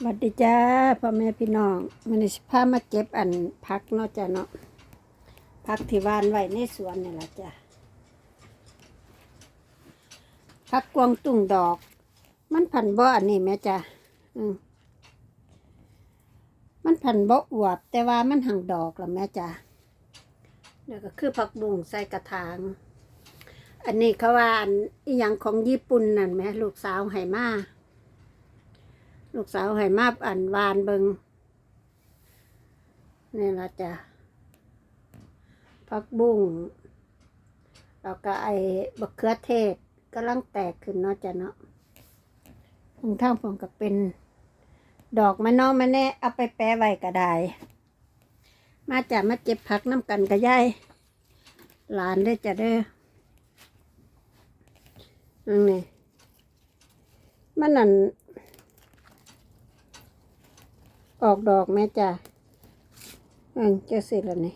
สวัสดีจ้าพ่อแม่พี่น้องมันสิพามาเก็บอันพักเนาะจ้ะเนาะพักที่วานไว้ในสวนนี่แหละจ้ะพักกวางตุ่งดอก มันพันบ่อันนี้แม่จ้ะอืมมันพันบ่อวบ แต่ว่ามันหังดอกละแม่จ้ะแล้วก็คือผักบุ้งใส่กระถาง อันนี้เขาว่าอันอีหยังของญี่ปุ่นนั่นแหม่ลูกสาวให้มา ลูกสาวให้มาอันวานเบิงนี่ละจ้ะผักบุ้งแล้วก็ไอ้บักเขือเทศกำลังแตกขึ้นเนาะจ้ะเนาะทางทางผมก็เป็น ดอกมะเนอมะแน่เอาไปแปะไว้ก็ได้ มาจ้ะมาเจ็บผักน้ำกันกับยายหลานได้จ้ะเด้อังนี่มันนั่น ออกดอกแม่จ้ะอืมจะเสร็จแล้วนี่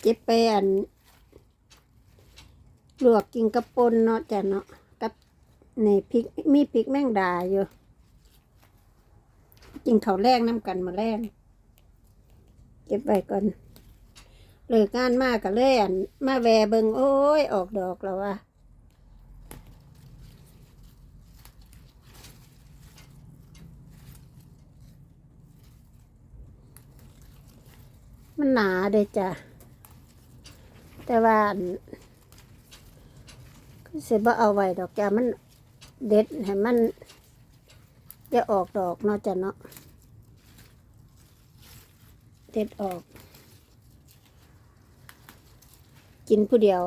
เจ็บไปอันลวกกินกระปนเนาะจ้ะเนาะกับนี่พริกมีพริกแมงดาอยู่กินข้าวแรงน้ำกันมาแรงเก็บไว้ก่อนเลิกงานมากก็เลยอันมาแวเบิงโอ้ย ออกดอกแล้วว่ะ มันหนาเด้จ้ะ แต่ว่าอันคือสิบ่เอาไว้ดอกจ้ะมันเด็ดให้มันจะออกดอกเนาะจ้ะเนาะเด็ดออก กินผู้เดียว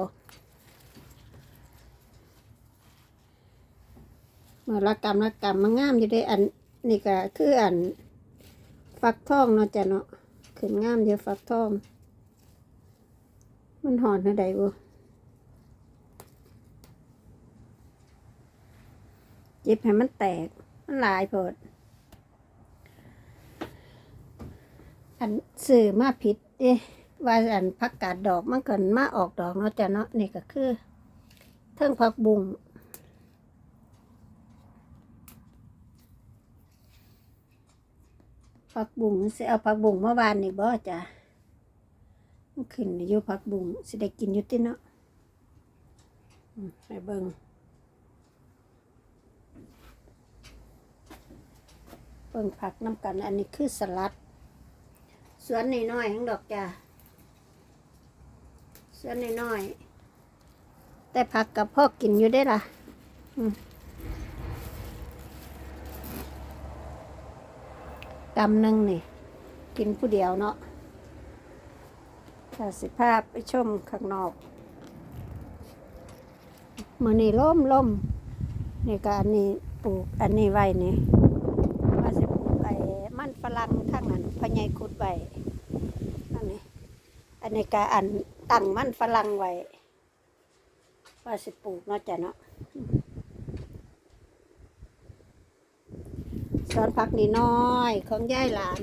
มื่อละกรรมละกรรมมันงามอยู่ได้อันนี่ก็คืออันฟักทองเนาะจ้ะเนาะ ขึ้นงามเดียวฟักทอง มันหอนนะใดบ่เจ็บให้มันแตก มันลายโพดอันสื่อมาผิดเด้ว่าอันพักกาดดอกมันเกินมาออกดอกเนาะจ้ะเนาะนี่ก็คือ เทิงผักบุ้ง ผักบุ้งสิเอาผักบุ้งเมื่อวานนี่บ่จ้ะขึ้นอยู่ผักบุ้งสิได้กินอยู่ติเนาะให้เบิ่งเบิ่งผักน้ำกัน อันนี้คือสลัด สวนน้อยๆทั้งดอกจ้ะสวนน้อยๆแต่ผักกับพ่อกินอยู่ได้ล่ะ อืม กำหนึ่งนี่ กินผู้เดียวเนาะถ้าสิภาพไปชมข้างนอกมือนี่ล่มล่มนี่ก็อันนี้ปลูกอันนี้ไว้นี่ว่าสิปลูกไอ้มันฝรั่งทั้งนั้นพะไยขุดไว้อันนี้อันนี้ก็อันตั้งมันฝรั่งไว้ว่าสิปลูกเนาะจ้ะเนาะ สวนผักนี่น้อยของยายหลาน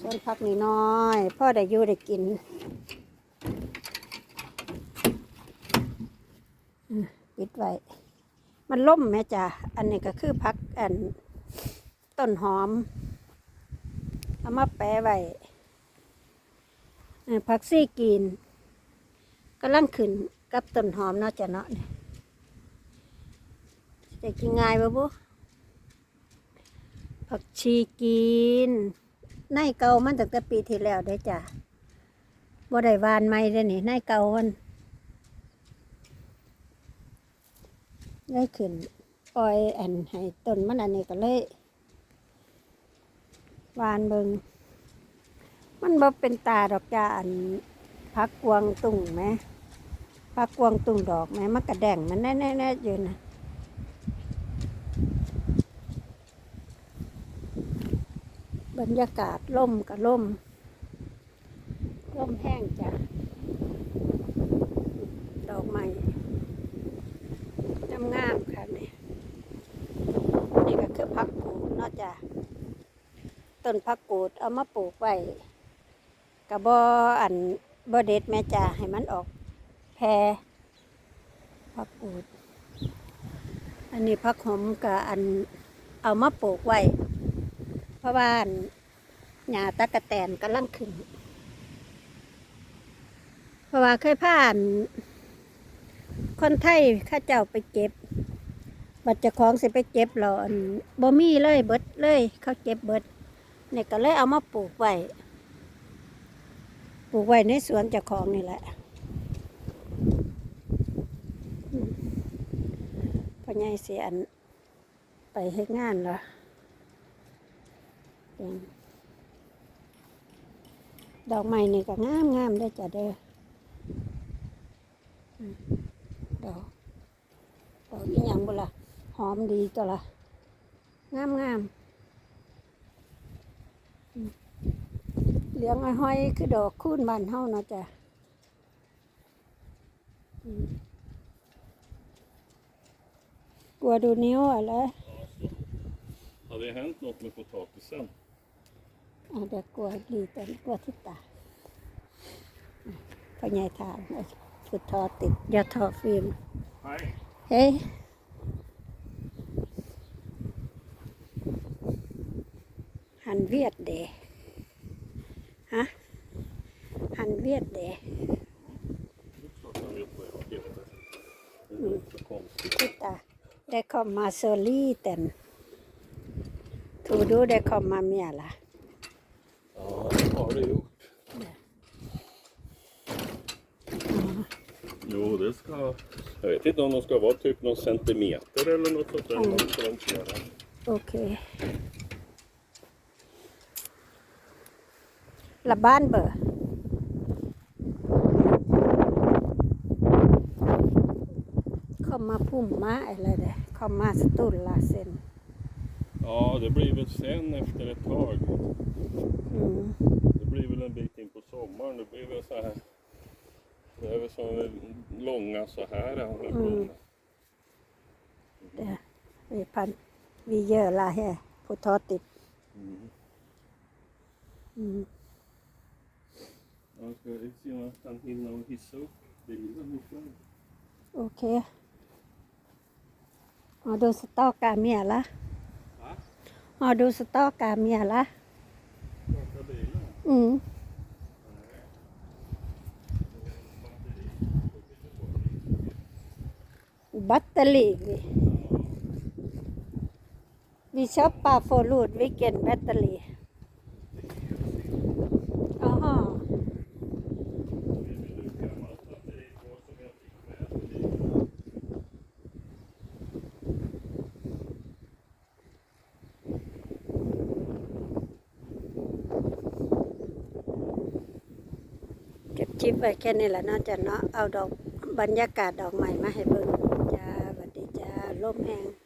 สวนผักนี่น้อยพ่อได้อยู่ได้กินอืมปิดไว้ มันล่มแม่จ้ะ อันนี้ก็คือผักอันต้นหอม เอามาแปะไว้ผักซี่กินกำลังขึ้นกับต้นหอมเนาะจ้ะเนาะนี่ จะกินง่ายบ่บุผักชีกิน ในเก่ามันตั้งแต่ปีที่แล้วได้จ้ะบ่ได้วานใหม่เลยนี่ในเก่ามันได้ขึ้นปล่อยอันให้ต้นมันอันนี้ก็เลยวานเบิงมันบ่เป็นตาดอกจ้าอันพักกวางตุ่งไหมพักกวางตุ่งดอกไหมมันกระแดงมันแน่ๆอยู่นะ บรรยากาศล่มกับล่มล่มแห้งจ้ะดอกไม้งามๆค่ะนี่นี่ก็คือพักกูดนาะจ้ะต้นผักกูดเอามาปลูกไว้กระบออันบ่เด็ดแม่จ้าให้มันออกแพรผักกูด อันนี้ผักหอมกับอันเอามาปลูกไว้ เพราะว่าอันหญ้าตะกะแตนกำลังขึ้น เพราะว่าเคยผ่าน คนไทยข้าเจ้าไปเก็บ บัดเจะของสิไปเก็บหรอนบ่มีเลยเบิดเลยเขาเก็บเบิดเนี่ยก็เลยเอามาปลูกไว้ปลูกไว้ในสวนเจ้าของนี่แหละพ่อใหญ่เสียนไปเฮ็ดงานเหรอ เป็นดอกไม้นี่ก็งามงามได้จ้ะเด้อดอกดอกอีหยังบ่ล่ะหอมดีตัวละงามงามเหลืองอ้อยคือดอกคูนบานเฮาเนาะจ้ะกลัวดูนิ้วอะไร Har det hänt något med potatisen? อะเดี๋ยวกลัวดีแต่กลัวที่ตาอะพ่อใหญ่ถามเอาสุดทอติดอย่าทอฟิล์ม Nej. เฮ้ยหันเวียดเดฮะหันเวียดเด Klart han vet vad jag heter. Det är inte så konstigt. ทิตาได้คอมมาโซลี่เต็นถูดูได้คอมมาเมียละ Ja, det har det gjort. Jo, det ska... Jag vet inte om de ska vara typ någon centimeter eller något sånt där. Mm. Man ska de köra. โอเค ละบ้านเบอร์คอมมาพุ่มมาอะไรเด้คอมมาสตูลลาเซน Ja, det blir väl sen efter ett tag. อืม Det Blir väl en bit in på sommaren. Det blir väl så här. Det är väl så långa så här. de här blommorna. เดี๋ยวมีพันมีเยอะละแฮะผู้ทอติด Mm. อืม Jag ska se om jag kan hinna och hissa upp bilen ikväll. โอเคมาดูสตอกกา bilen? อืมบัตเตอรี่วิวิชอบปาโฟลูดวิเกนแบตเตอรี่อ๋อ เก็บ คลิปไว้แค่นี้แหละนาะจ้ะเนาะเอาดอกบรรยากาศดอกใหม่มาให้เบิ่งจ้าสวัสดีจ้าลมแห้ง